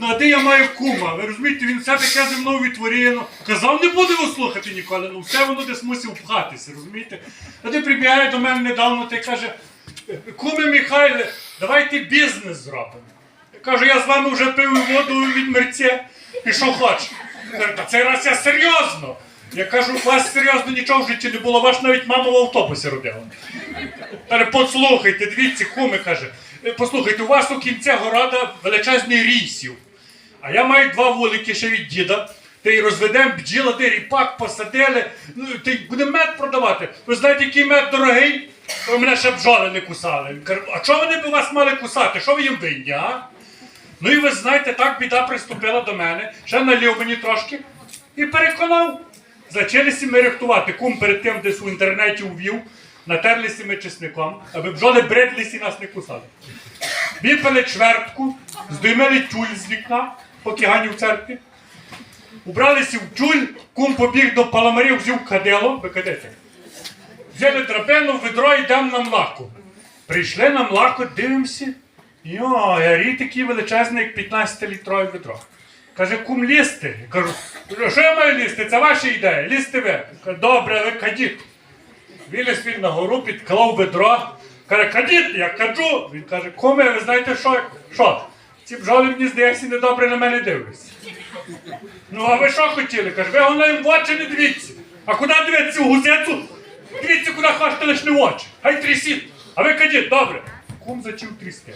Ну, а де я маю кума? Ви розумієте, він все таке зі мною відтворює. Ну, казав, не буде його слухати ніколи. Ну все воно десь мусив пхатися, розумієте? А ти прибігає до мене недавно та й каже, куме Михайле, давайте бізнес зробимо. Я кажу, я з вами вже пив воду від мерця. І що хочеш? Цей раз я серйозно. Я кажу, у вас серйозно нічого в житті не було, ваш навіть мама в автобусі робила. Каже, послухайте, дивіться, куми каже, «е, послухайте, у вас у кінця города величезний рісів. А я маю два вулики ще від діда. Та й розведемо бджіла, де ріпак посадили, ну, й будемо мед продавати. Ви знаєте, який мед дорогий? Ви мене ще бджоли не кусали. Каже, а чого вони б вас мали кусати? Що ви їм винні, а? Ну і ви знаєте, так біда приступила до мене, ще налів мені трошки і переконав. Зачалися ми рихтувати. Кум перед тим десь у інтернеті увів, натерлися ми чесником, аби бджоли бредлися і нас не кусали. Випили чвертку, здоймили тюль з вікна, поки гані в церкві. Убралися в тюль, кум побіг до паламарів, взяв кадило, ви кадете. Взяли драбину, ведро йдемо на млаку. Прийшли на млаку, дивимося. Йо, я рій такий величезний, як 15-літрове ведро. Каже, кум лізти. Кажу, що я маю лізти? Це ваша ідея, лізти ви. Добре, ви кадіть. Виліз він на гору, підклав ведро. Каже, кадіть, я каджу. Він каже, куме, ви знаєте що? Що? Ці бджоли мені здається недобре на мене дивляться. Ну, а ви що хотіли? Каже, ви головне в очі не дивіться. А куди дивитися у гузецю? Дивіться, куди хочете, лиш не в очі. Хай трясіть. А ви кадіть, добре. Кум зачав трясти.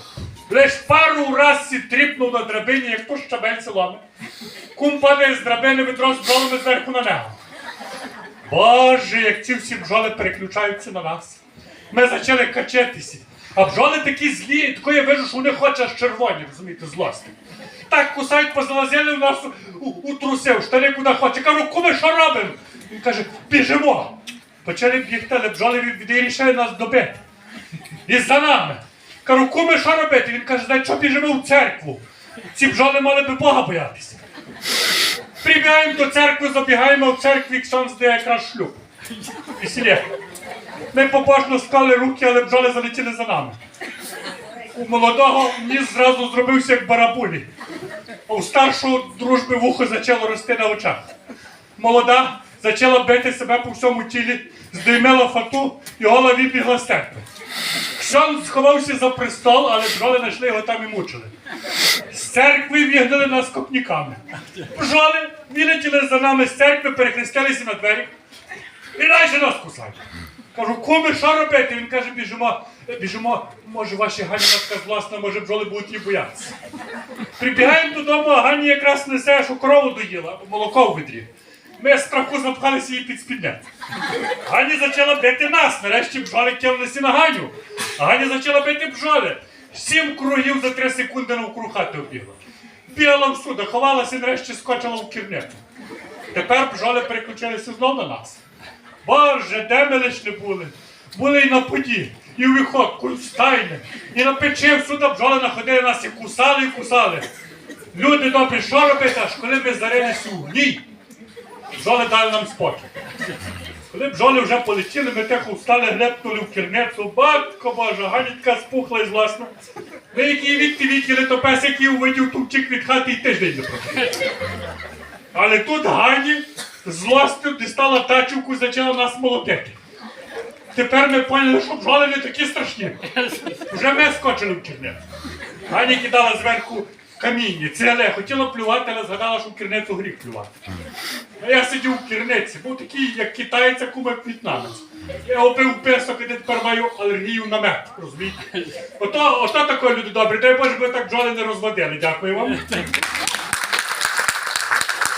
Лиш пару раз тріпнув на драбині, як то щабель соломи. Кум падає з драбини, ведро з бджолами зверху на нього. Боже, як ці всі бджоли переключаються на нас. Ми почали качатися. А бджоли такі злі, тако я вижу, що вони хочуть аж червоні, розумієте, злості. Так кусають, позалазили в нас у, у труси, в штани куди хоче. Кажу, куми, що робимо? Він каже, біжимо. Почали бігти, але бджоли від- вирішили нас добити. І за нами. Кажу, куми, що робити? Він каже, що біжимо в церкву. Ці бджоли мали би Бога боятися. Прибігаємо до церкви, забігаємо в церкві, ксон здає якраз шлюб. Весілля. Ми побожно склали руки, але бджоли залетіли за нами. У молодого ніс зразу зробився як барабулі. А у старшого дружби вухо почало рости на очах. Молода почала бити себе по всьому тілі, здіймела фату і гола вибігла з церкви. Ксьон сховався за престол, але бджоли знайшли його там і мучили. Церкви вигнали нас копніками. Бджоли вилетіли за нами з церкви, перехрестилися на двері і далі нас кусають. Кажу, куми, що робити? Він каже, біжимо, біжимо, може ваші Гані матка власна, може бджоли будуть її боятися. Прибігаємо додому, а Гані якраз несе, що корову доїла, молоко в відрі. Ми з страху запхалися її під спідняк. Гані почала бити нас, нарешті бджоли кинулися на Ганю. А Ганя почала бити бджоли. Сім кругів за три секунди навкруг хати обігла. Бігала всюди, ховалася і нарешті скочила в кірнету. Тепер бджоли переключилися знов на нас. Боже, де ми лиш не були? Були і на поді, і в виходку, і в стайні, і на печі всюди бджоли находили нас і кусали, і кусали. Люди добрі, що робити, аж коли ми зарилися у гній, бджоли дали нам спокій. Коли бджоли вже полетіли, ми тихо встали, глепнули в кірнецю. Батько Боже, ганітка спухла із власна. Ми які відти відтіли, то пес, який увидів, втік від хати і тиждень не пройшов. Але тут Гані злостю дістала тачівку і почала нас молотити. Тепер ми поняли, що бджоли не такі страшні. Вже ми скочили в кірнецю. Гані кидала зверху каміння, ціле, хотіла плювати, але згадала, що в кірнецю гріх плювати. А я сидів у кірниці, був такий, як китайця, куме в'єтнамець. Я опив песок, і тепер маю алергію на мед, розумієте? Ото, ото таке, люди добрі, дай Боже, ви так бджоли не розводили. Дякую вам.